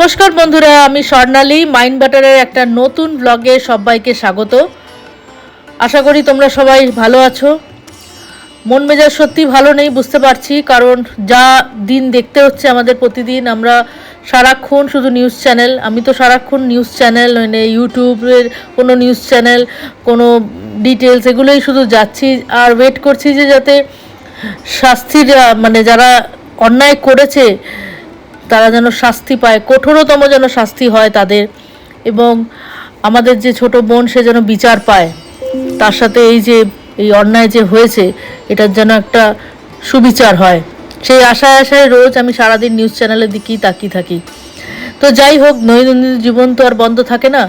নমস্কার বন্ধুরা, আমি স্বর্ণালী। মাইন্ড বাটারের একটা নতুন ব্লগে সবাইকে স্বাগত। আশা করি তোমরা সবাই ভালো আছো। মন মেজাজ সত্যি ভালো নেই, বুঝতে পারছি, কারণ যা দিন দেখতে হচ্ছে আমাদের প্রতিদিন, আমরা সারাক্ষণ শুধু নিউজ চ্যানেল আমি তো সারাক্ষণ নিউজ চ্যানেল মানে ইউটিউবের কোনো নিউজ চ্যানেল কোনো ডিটেলস এগুলোই শুধু যাচ্ছি। আর ওয়েট করছি যে যাতে শাস্তির মানে যারা অন্যায় করেছে তারা যেন শাস্তি পায়, কঠোরতম যেন শাস্তি হয় তাদের। এবং আমাদের যে ছোট বোন, সে যেন বিচার পায়। তার সাথে এই যে, এই অন্যায় যে হয়েছে এটার যেন একটা সুবিচার হয়। সেই আশায় আশায় রোজ আমি সারাদিন নিউজ চ্যানেলের দিকেই তাকিয়ে থাকি। তো যাই হোক, দৈনন্দিন জীবন তো আর বন্ধ থাকে না।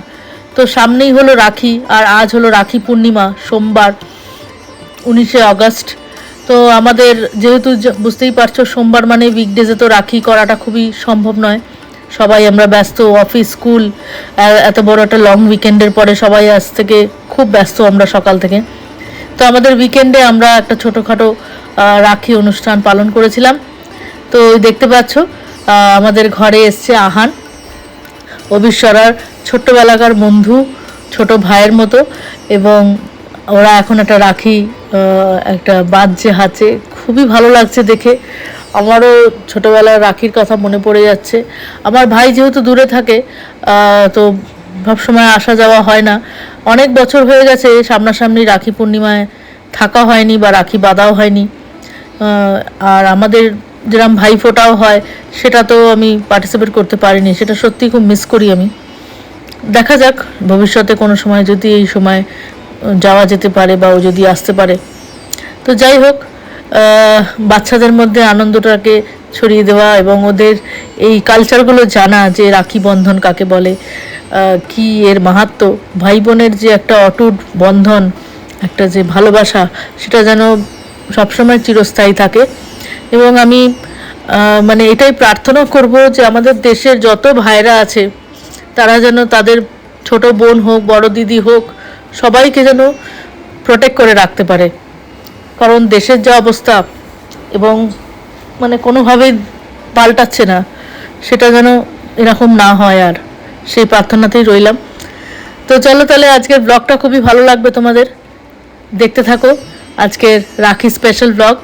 তো সামনেই হলো রাখি, আর আজ হলো রাখি পূর্ণিমা, সোমবার, উনিশে আগস্ট। তো আমাদের যেহেতু বুঝতেই পারছ, সোমবার মানে উইকডেজে তো রাখি করাটা খুবই সম্ভব নয়। সবাই আমরা ব্যস্ত অফিস স্কুল এত বড় একটা লং উইকেন্ডের পরে সবাই আজ থেকে খুব ব্যস্ত আমরা সকাল থেকে। তো আমাদের উইকেন্ডে আমরা একটা ছোটোখাটো রাখি অনুষ্ঠান পালন করেছিলাম। তো দেখতে পাচ্ছ আমাদের ঘরে এসছে আহান। অবিশ্বরার ছোট্টবেলাকার বন্ধু, ছোট ভাইয়ের মতো এবং ওরা এখন একটা রাখি একটা বাজছে হাতে। খুবই ভালো লাগছে দেখে। আমারও ছোটোবেলার রাখির কথা মনে পড়ে যাচ্ছে। আমার ভাই যেহেতু দূরে থাকে তো সবসময় আসা যাওয়া হয় না। অনেক বছর হয়ে গেছে, সামনাসামনি রাখি পূর্ণিমায় থাকা হয়নি বা রাখি বাঁধাও হয়নি। আর আমাদের যেরকম ভাই ফোটাও হয়, সেটা তো আমি পার্টিসিপেট করতে পারিনি। সেটা সত্যি খুব মিস করি আমি। দেখা যাক, ভবিষ্যতে কোনো সময় যদি এই সময় যাওয়া যেতে পারে বা ও যদি আসতে পারে। তো যাই হোক বাচ্চাদের মধ্যে আনন্দটাকে ছড়িয়ে দেওয়া এবং ওদের এই কালচারগুলো জানা যে রাখি বন্ধন কাকে বলে কি এর মাহাত্ম ভাই বোনের যে একটা অটুট বন্ধন, একটা যে ভালোবাসা, সেটা যেন সবসময় চিরস্থায়ী থাকে। এবং আমি মানে এটাই প্রার্থনা করব যে আমাদের দেশের যত ভাইরা আছে, তারা যেন তাদের ছোট বোন হোক, বড় দিদি হোক সবাইকে যেন প্রোটেক্ট করে রাখতে পারে। কারণ দেশের যা অবস্থা এবং মানে কোনোভাবেই পাল্টাচ্ছে না, সেটা যেন এরকম না হয় আর। সেই প্রার্থনাতেই রইলাম। তো চলো তাহলে আজকের ব্লগটা খুবই ভালো লাগবে তোমাদের। দেখতে থাকো। আজকের রাখি স্পেশাল ব্লগ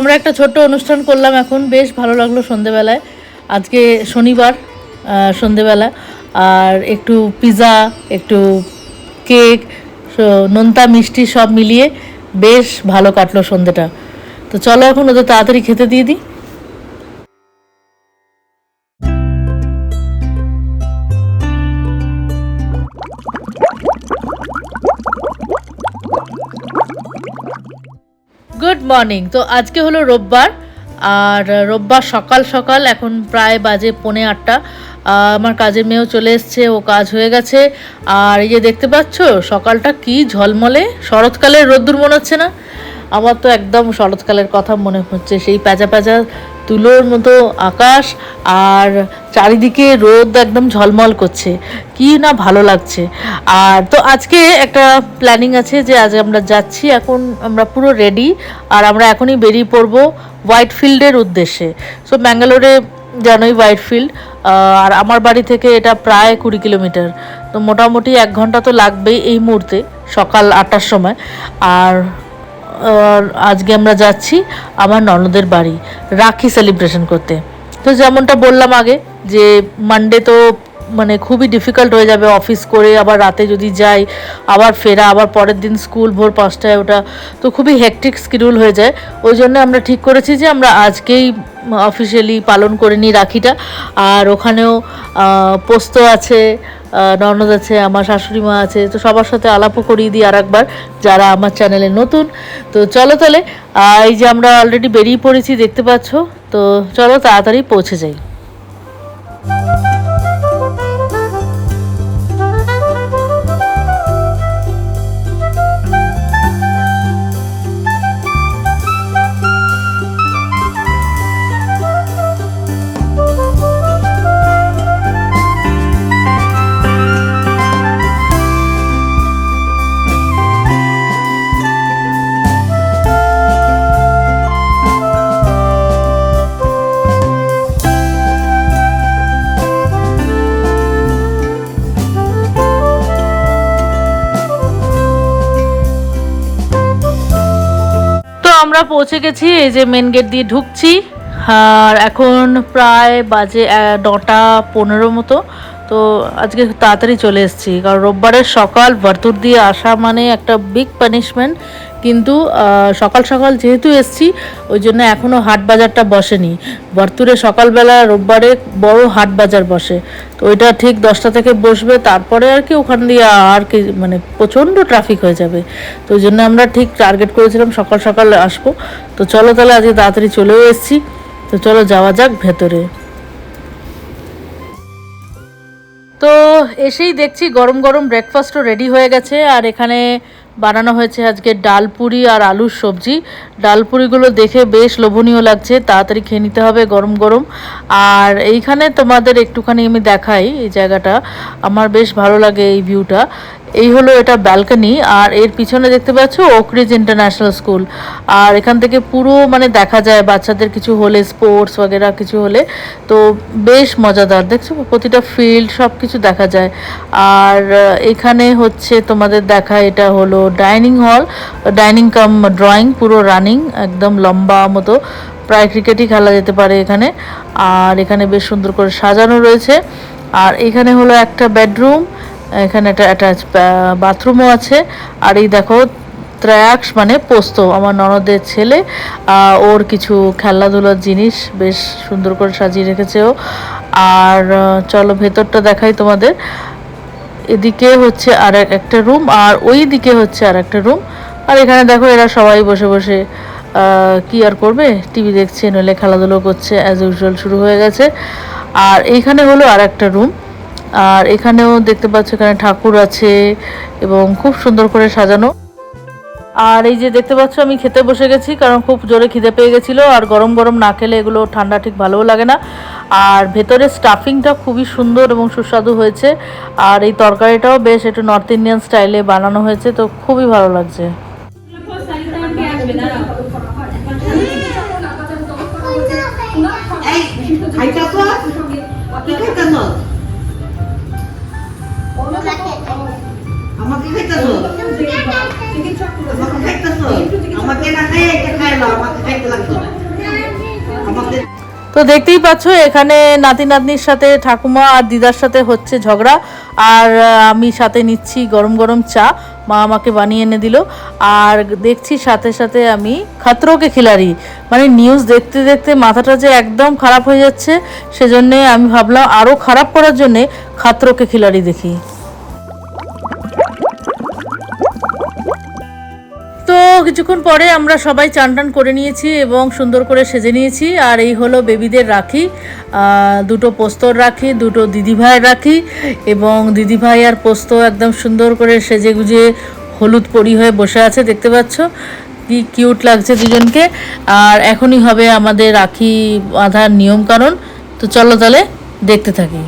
আমরা একটা ছোট্ট অনুষ্ঠান করলাম এখন। বেশ ভালো লাগল সন্ধেবেলায়। আজকে শনিবার সন্ধেবেলা। আর একটু পিজা, একটু কেক নোনতা, মিষ্টি সব মিলিয়ে বেশ ভালো কাটলো সন্ধেটা। তো চলো এখন ওদের তাড়াতাড়ি খেতে দিয়ে দিই। মর্নিং তো আজকে হলো রোববার, আর রোববার সকাল সকাল এখন প্রায় বাজে পৌনে আটটা। আমার কাজের মেয়েও চলে এসছে, ও কাজ হয়ে গেছে। আর এই যে দেখতে পাচ্ছ, সকালটা কি ঝলমলে? শরৎকালের রোদ্দুর মনে হচ্ছে না? আমার তো একদম শরৎকালের কথা মনে হচ্ছে। সেই প্যাঁচা প্যাঁচা তুলোর মতো আকাশ আর চারিদিকে রোদ একদম ঝলমল করছে। কি না ভালো লাগছে। আর তো আজকে একটা প্ল্যানিং আছে যে আজ আমরা যাচ্ছি, এখন আমরা পুরো রেডি আর আমরা এখনই বেরিয়ে পড়ব হোয়াইট ফিল্ডের উদ্দেশ্যে। সো ব্যাঙ্গালোরে জানোই হোয়াইট ফিল্ড আর আমার বাড়ি থেকে এটা প্রায় কুড়ি কিলোমিটার। তো মোটামুটি এক ঘণ্টা তো লাগবেই এই মুহূর্তে, সকাল আটটার সময়। আর আজকে আমরা যাচ্ছি আমার ননদের বাড়ি, রাখি সেলিব্রেশন করতে। তো যেমনটা বললাম আগে যে মানডে তো মানে খুবই ডিফিকাল্ট হয়ে যাবে অফিস করে, আবার রাতে যদি যাই, আবার ফেরা, আবার পরের দিন স্কুল ভোর পাঁচটায় ওটা তো খুবই হেকটিক শিডিউল হয়ে যায়। ওই জন্য আমরা ঠিক করেছি যে আমরা আজকেই অফিসিয়ালি পালন করে নিই রাখিটা। আর ওখানেও পোস্ত আছে ননদ আছে, আমার শাশুড়ি মা আছে, তো সবার সাথে আলাপও করিয়ে দিই আর একবার যারা আমার চ্যানেলে নতুন। তো চলো তাহলে এই যে আমরা অলরেডি বেরিয়ে পড়েছি, দেখতে পাচ্ছ? তো চলো তাড়াতাড়ি পৌঁছে যাই। আমরা পৌঁছে গেছি, এই যে মেন গেট দিয়ে ঢুকছি। আর এখন প্রায় বাজে নটা পনেরো মতো। তো আজকে তাড়াতাড়ি চলে এসেছি, কারণ রোববারের সকাল, ভারতুর দিয়ে আসা মানে একটা বিগ পানিশমেন্ট কিন্তু সকাল সকাল যেহেতু এসছি, ওই জন্য এখনও হাট বাজারটা বসেনি। বর্তুরে সকালবেলা রোববারে বড় হাট বাজার বসে। তো ওইটা ঠিক দশটা থেকে বসবে, তারপরে আর কি ওখান দিয়ে আর কি মানে প্রচণ্ড ট্রাফিক হয়ে যাবে। তো ওই জন্য আমরা ঠিক টার্গেট করেছিলাম সকাল সকাল আসব। তো চলো তাহলে আজকে তাড়াতাড়ি চলেও এসছি। তো চলো যাওয়া যাক ভেতরে। তো এসেই দেখছি গরম গরম ব্রেকফাস্টও রেডি হয়ে গেছে। আর এখানে বানানো হয়েছে আজকে ডাল পুরি আর আলুর সবজি। ডাল পুরিগুলো দেখে বেশ লোভনীয় লাগছে, তাড়াতাড়ি খেয়ে নিতে হবে গরম গরম। আর এইখানে তোমাদের একটুখানি আমি দেখাই এই জায়গাটা। আমার বেশ ভালো লাগে এই ভিউটা এই হলো এটা ব্যালকনি আর এর পিছনে দেখতে পাচ্ছ ওকরিজ ইন্টারন্যাশনাল স্কুল আর এখান থেকে পুরো মানে দেখা যায় বাচ্চাদের কিছু হলে স্পোর্টস वगैरह কিছু হলে তো বেশ মজাদার দেখছো প্রতিটা ফিল্ড সব কিছু দেখা যায় আর আহ, এখানে হচ্ছে তোমাদের দেখা এটা হলো dining hall dining cum drawing পুরো রানিং একদম লম্বা মতো প্রায় ক্রিকেটই খেলা যেতে পারে এখানে আর এখানে বেশ সুন্দর করে সাজানো রয়েছে আর এখানে হলো একটা বেডরুম এখানে একটা অ্যাটাচ বাথরুমও আছে। আর এই দেখো, ত্র্যাক্স মানে পোস্ত। আমার ননদের ছেলে ওর কিছু খেলাধুলার জিনিস বেশ সুন্দর করে সাজিয়ে রেখেছে ও। আর চলো ভেতরটা দেখাই তোমাদের। এদিকে হচ্ছে আর এক- একটা রুম আর ওই দিকে হচ্ছে আর একটা রুম আর এখানে দেখো, এরা সবাই বসে বসে কি আর করবে? টিভি দেখছে, নইলে খেলাধুলো করছে অ্যাজ ইউজুয়াল শুরু হয়ে গেছে। আর এইখানে হলো আর একটা রুম আর এখানেও দেখতে পাচ্ছ এখানে ঠাকুর আছে এবং খুব সুন্দর করে সাজানো। আর এই যে দেখতে পাচ্ছ আমি খেতে বসে গেছি কারণ খুব জোরে খিদে পেয়ে গেছিল আর গরম গরম না খেলে এগুলো ঠান্ডা ঠিক ভালোও লাগে না। আর ভেতরে স্টাফিংটা খুবই সুন্দর এবং সুস্বাদু হয়েছে। আর এই তরকারিটাও বেশ একটু নর্থ ইন্ডিয়ান স্টাইলে বানানো হয়েছে, তো খুবই ভালো লাগছে। তো দেখতেই পাচ্ছ, এখানে নাতি নাতনির সাথে ঠাকুমা আর দিদার সাথে হচ্ছে ঝগড়া। আর আমি সাথে নিচ্ছি গরম গরম চা, মা আমাকে বানিয়ে এনে দিল। আর দেখছি সাথে সাথে আমি খাতরোকে খিলাড়ি। মানে নিউজ দেখতে দেখতে মাথাটা যে একদম খারাপ হয়ে যাচ্ছে, সেজন্যে আমি ভাবলাম আরও খারাপ করার জন্যে খাতরোকে খিলাড়ি দেখি। কিছুক্ষণ পরে আমরা সবাই চান টান করে নিয়েছি এবং সুন্দর করে সেজে নিয়েছি। আর এই হলো বেবিদের রাখি দুটো পোস্তর রাখি, দুটো দিদিভাইয়ের রাখি এবং দিদিভাই আর পোস্ত একদম সুন্দর করে সেজে গুজে হলুদ পরি হয়ে বসে আছে, দেখতে পাচ্ছ? কি কিউট লাগছে দুজনকে। আর এখনই হবে আমাদের রাখি বাঁধার নিয়ম কারণ তো চলো তাহলে দেখতে থাকি।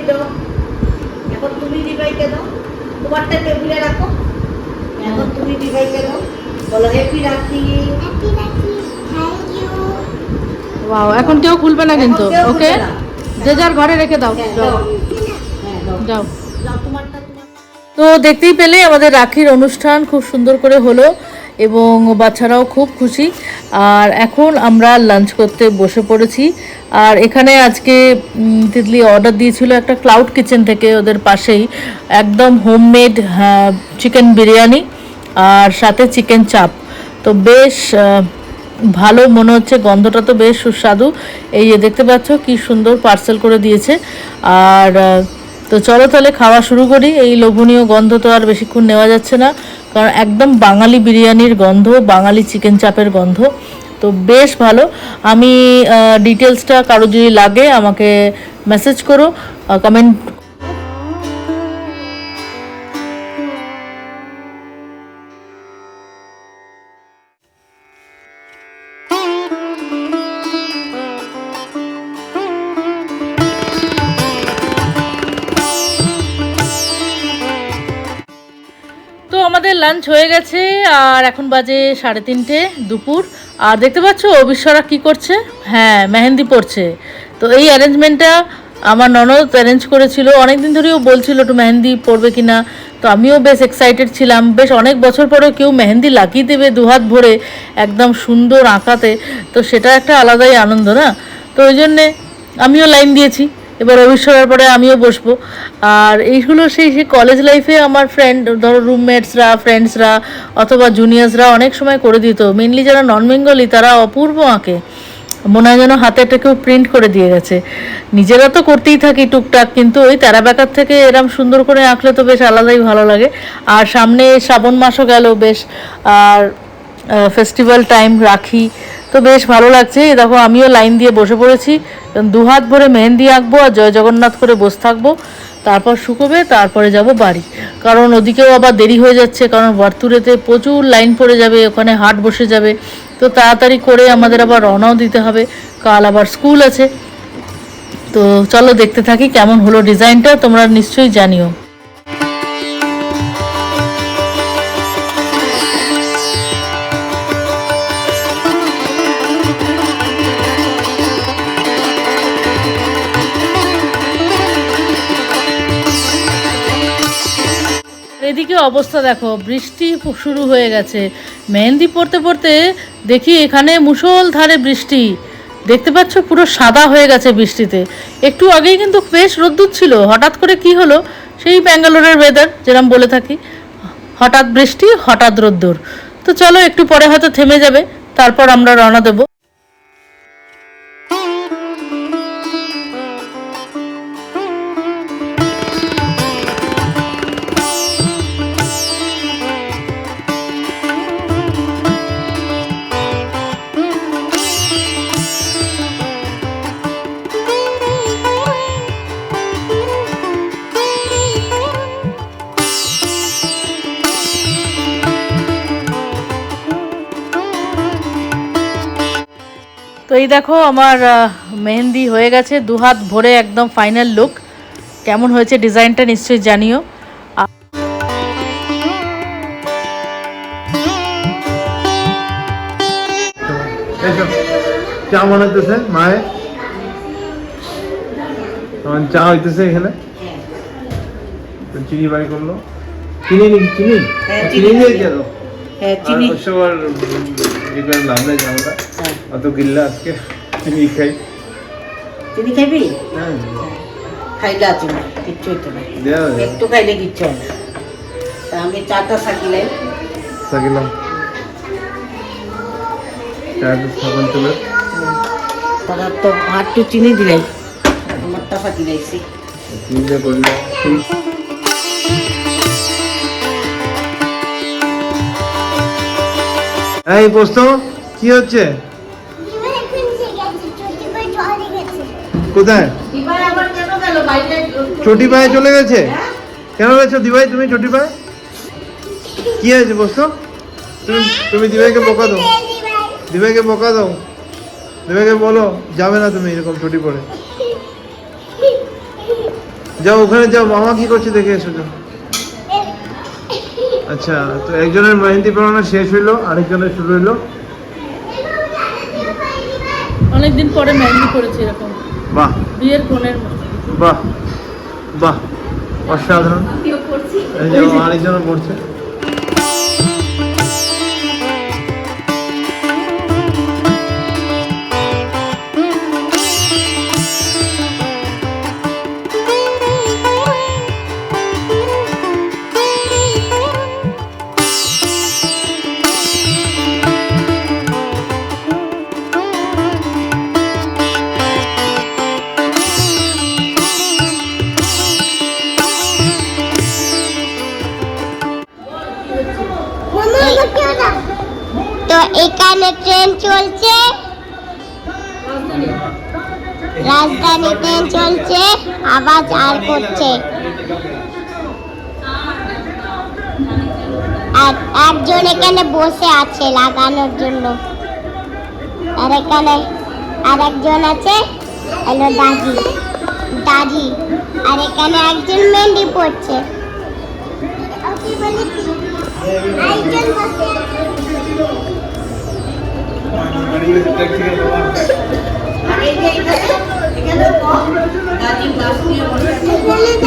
তুমি দাও। এখন তুমি দিবাইকে দাও। তোমারটা টেবিলে রাখো। এখন তুমি দিবাইকে দাও। বলো হ্যাপি রাখি ওয়াও এখন কেউ খুলবে না কিন্তু ওকে যে যার ঘরে রেখে দাও হ্যাঁ, যাও। দাও। হ্যাঁ, দাও। যাও। তোমারটা তো দেখতেই পেলে আমাদের রাখির অনুষ্ঠান খুব সুন্দর করে হলো। এবং বাচ্চারাও খুব খুশি। আর এখন আমরা লাঞ্চ করতে বসে পড়েছি। আর এখানে আজকে তিতলি অর্ডার দিয়েছিল একটা ক্লাউড কিচেন থেকে ওদের পাশেই। একদম হোমমেড চিকেন বিরিয়ানি আর সাথে চিকেন চাপ তো বেশ ভালো মনে হচ্ছে, গন্ধটা তো বেশ সুস্বাদু। এই যে দেখতে পাচ্ছ কি সুন্দর পার্সেল করে দিয়েছে। আর তো চলো তাহলে খাওয়া শুরু করি। এই লোভনীয় গন্ধ তো আর বেশিক্ষণ নেওয়া যাচ্ছে না। কারণ একদম বাঙালি বিরিয়ানির গন্ধ, বাঙালি চিকেন চাপের গন্ধ। তো বেশ ভালো। আমি ডিটেলসটা কারও যদি লাগে, আমাকে মেসেজ করো কমেন্ট তো আমাদের লাঞ্চ হয়ে গেছে, আর এখন বাজে সাড়ে তিনটে দুপুর। আর দেখতে পাচ্ছ, অবিশ্বরা কি করছে? হ্যাঁ মেহেন্দি পড়ছে তো এই অ্যারেঞ্জমেন্টটা আমার ননদ অ্যারেঞ্জ করেছিল। অনেক দিন ধরেও বলছিল একটু মেহেন্দি পড়বে কিনা। তো আমিও বেশ এক্সাইটেড ছিলাম। বেশ অনেক বছর পরেও কেউ মেহেন্দি লাগিয়ে দেবে দুহাত ভরে একদম সুন্দর আঁকাতে। তো সেটা একটা আলাদাই আনন্দ, না? তো ওই জন্যে আমিও লাইন দিয়েছি। এবার অবিশ্বরের পরে আমিও বসবো। আর এইগুলো সেই সেই কলেজ লাইফে আমার ফ্রেন্ড ধরো রুমমেটসরা ফ্রেন্ডসরা অথবা জুনিয়র্সরা অনেক সময় করে দিত। মেনলি যারা নন বেঙ্গলি তারা অপূর্ব আঁকে। মনে হয় যেন হাতে একটা কেউ প্রিন্ট করে দিয়ে গেছে। নিজেরা তো করতেই থাকি টুকটাক, কিন্তু ওই তেরা বেকার থেকে এরম সুন্দর করে আঁকলে তো বেশ আলাদাই ভালো লাগে। আর সামনে শ্রাবণ মাসও গেল, বেশ। আর ফেস্টিভ্যাল টাইম রাখি। তো বেশ ভালো লাগছে। দেখো, আমিও লাইন দিয়ে বসে পড়েছি। দু হাত ভরে মেহেন্দি আঁকবো আর জয় জগন্নাথ করে বসে থাকব। তারপর শুকোবে, তারপরে যাব বাড়ি। কারণ ওদিকেও আবার দেরি হয়ে যাচ্ছে, কারণ বর্তুরেতে প্রচুর লাইন পড়ে যাবে, ওখানে হাট বসে যাবে। তো তাড়াতাড়ি করে আমাদের আবার রওনাও দিতে হবে। কাল আবার স্কুল আছে। তো চলো দেখতে থাকি কেমন হলো ডিজাইনটা, তোমরা নিশ্চয়ই জানিও। এদিকে অবস্থা দেখো, বৃষ্টি শুরু হয়ে গেছে। মেহেন্দি পড়তে পড়তে দেখি এখানে মুষল ধারে বৃষ্টি। দেখতে পাচ্ছ পুরো সাদা হয়ে গেছে বৃষ্টিতে। একটু আগেই কিন্তু বেশ রোদ্দুর ছিল। হঠাৎ করে কি হলো? সেই ব্যাঙ্গালোরের ওয়েদার যেরকম বলে থাকি। হঠাৎ বৃষ্টি, হঠাৎ রোদ্দুর। তো চলো, একটু পরে হয়তো থেমে যাবে। তারপর আমরা রওনা দেবো। দেখো আমার মেহেন্দি হয়ে গেছে দু হাত ভরে একদম ফাইনাল লুক কেমন হয়েছে ডিজাইনটা নিশ্চয়ই জানিও। চা মনে হইতেছে আমার চা হইতেছে এখানে। চিনি বাড়ি করল। চিনি নি চিনি? হ্যাঁ, চিনি চিনি দিয়ে আছে। হ্যাঁ চিনি। ওসব আর ইয়ে ঝামেলা। অত গিল্লা আজকে। চিনি খাই। চিনি খাইবি? হ্যাঁ খাইলে আছে না কিচ্ছু হইতো না। একটু খাইলে কিচ্ছু হয় না। তা আমি চাটা সাকিলাই সাকিলাম। চাটা সাবান চলে তারা তো আটটু চিনি দিলাই আমারটা সাকিলাইছি। চিনি দিয়ে করলে এই পোস্ত কি হচ্ছে? কোথায়? চটি পায়ে চলে গেছে? কেন গেছো দিভাই তুমি চটি পায়ে? কি হয়েছে পোস্ত তুমি তুমি দিভাইকে বকা দাও। দিভাইকে বকা দাও। দেবাকে বলো যাবে না তুমি এরকম ছুটি পড়ে যাও ওখানে যাও। মামা কি করছে দেখে এসো যাও। আচ্ছা তো একজনের মেহেন্দি পড়ানো শেষ হইল আরেকজনের শুরু হইল। অনেকদিন পরে মেহেন্দি করেছি এরকম। বাহ। বিয়ের কোণের। বাহ বাহ অসাধারণ। আরেকজনও পড়ছে। চলছে? রাজধানী ট্রেন চলছে, আওয়াজ আর করছে। আর একজন এখানে বসে আছে লাগানোর জন্য। আর এখানে আর একজন আছে, হলো দাদি। দাদি, আর এখানে একজন মেহেন্দি পড়ছে আরেকজন বসে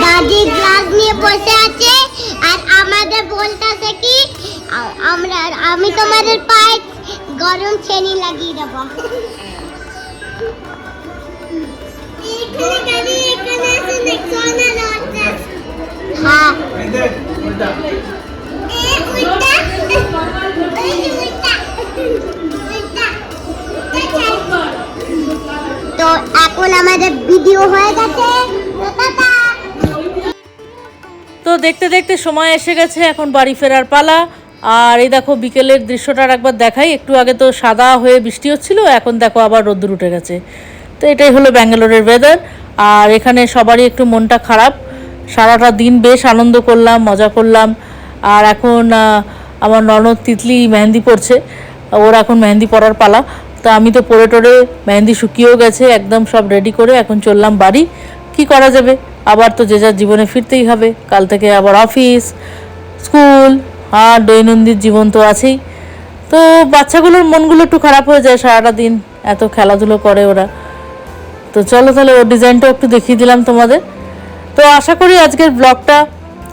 দাদি গ্লাস নিয়ে বসে আছে। আর আমাদের বলতেছে কি? আমরা আমি তোমাদের পায়ে গরম চেনি লাগিয়ে দেবো। হ্যাঁ। তো এখন আমাদের ভিডিও হয়ে গেছে। তো দেখতে দেখতে সময় এসে গেছে, এখন বাড়ি ফেরার পালা। আর এই দেখো বিকেলের দৃশ্যটা আর একবার দেখাই। একটু আগে তো সাদা হয়ে বৃষ্টি হচ্ছিল, এখন দেখো আবার রোদ্দুর উঠে গেছে। তো এটাই হলো ব্যাঙ্গালোরের ওয়েদার আর এখানে সবারই একটু মনটা খারাপ। সারাটা দিন বেশ আনন্দ করলাম, মজা করলাম। আর এখন আমার ননদ তিতলি মেহেন্দি পড়ছে ওর এখন মেহেন্দি পরার পালা। তো আমি তো পরে টরে মেহেন্দি শুকিয়েও গেছে, একদম সব রেডি করে এখন চললাম বাড়ি। কি করা যাবে? আবার তো যে যার জীবনে ফিরতেই হবে। কাল থেকে আবার অফিস স্কুল আর দৈনন্দিন জীবন তো আছেই। তো বাচ্চাগুলোর মনগুলো একটু খারাপ হয়ে যায় সারাটা দিন এত খেলাধুলো করে ওরা। তো চলো তাহলে ওর ডিজাইনটাও একটু দেখিয়ে দিলাম তোমাদের। তো আশা করি আজকের ব্লগটা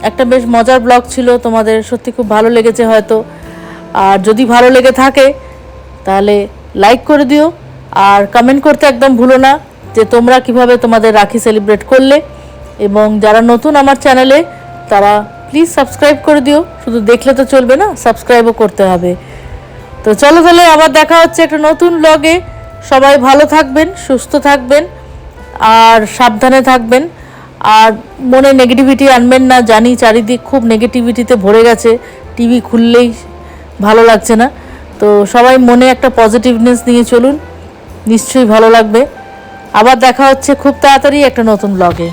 একটা বেশ মজার ব্লগ ছিল, তোমাদের সত্যি খুব ভালো লেগেছে হয়তো। আর যদি ভালো লেগে থাকে, তাহলে লাইক করে দিও। আর কমেন্ট করতে একদম ভুলো না যে তোমরা কীভাবে তোমাদের রাখি সেলিব্রেট করলে। এবং যারা নতুন আমার চ্যানেলে তারা প্লিজ সাবস্ক্রাইব করে দিও। শুধু দেখলে তো চলবে না সাবস্ক্রাইবও করতে হবে। তো চলো তাহলে আবার দেখা হচ্ছে একটা নতুন ব্লগে সবাই ভালো থাকবেন, সুস্থ থাকবেন, আর সাবধানে থাকবেন। আর মনে নেগেটিভিটি আনবেন না, জানি চারিদিক খুব নেগেটিভিটিতে ভরে গেছে। টিভি খুললেই ভালো লাগছে না। তো সবাই মনে একটা পজিটিভনেস নিয়ে চলুন। নিশ্চয়ই ভালো লাগবে। আবার দেখা হচ্ছে খুব তাড়াতাড়ি একটা নতুন ব্লগে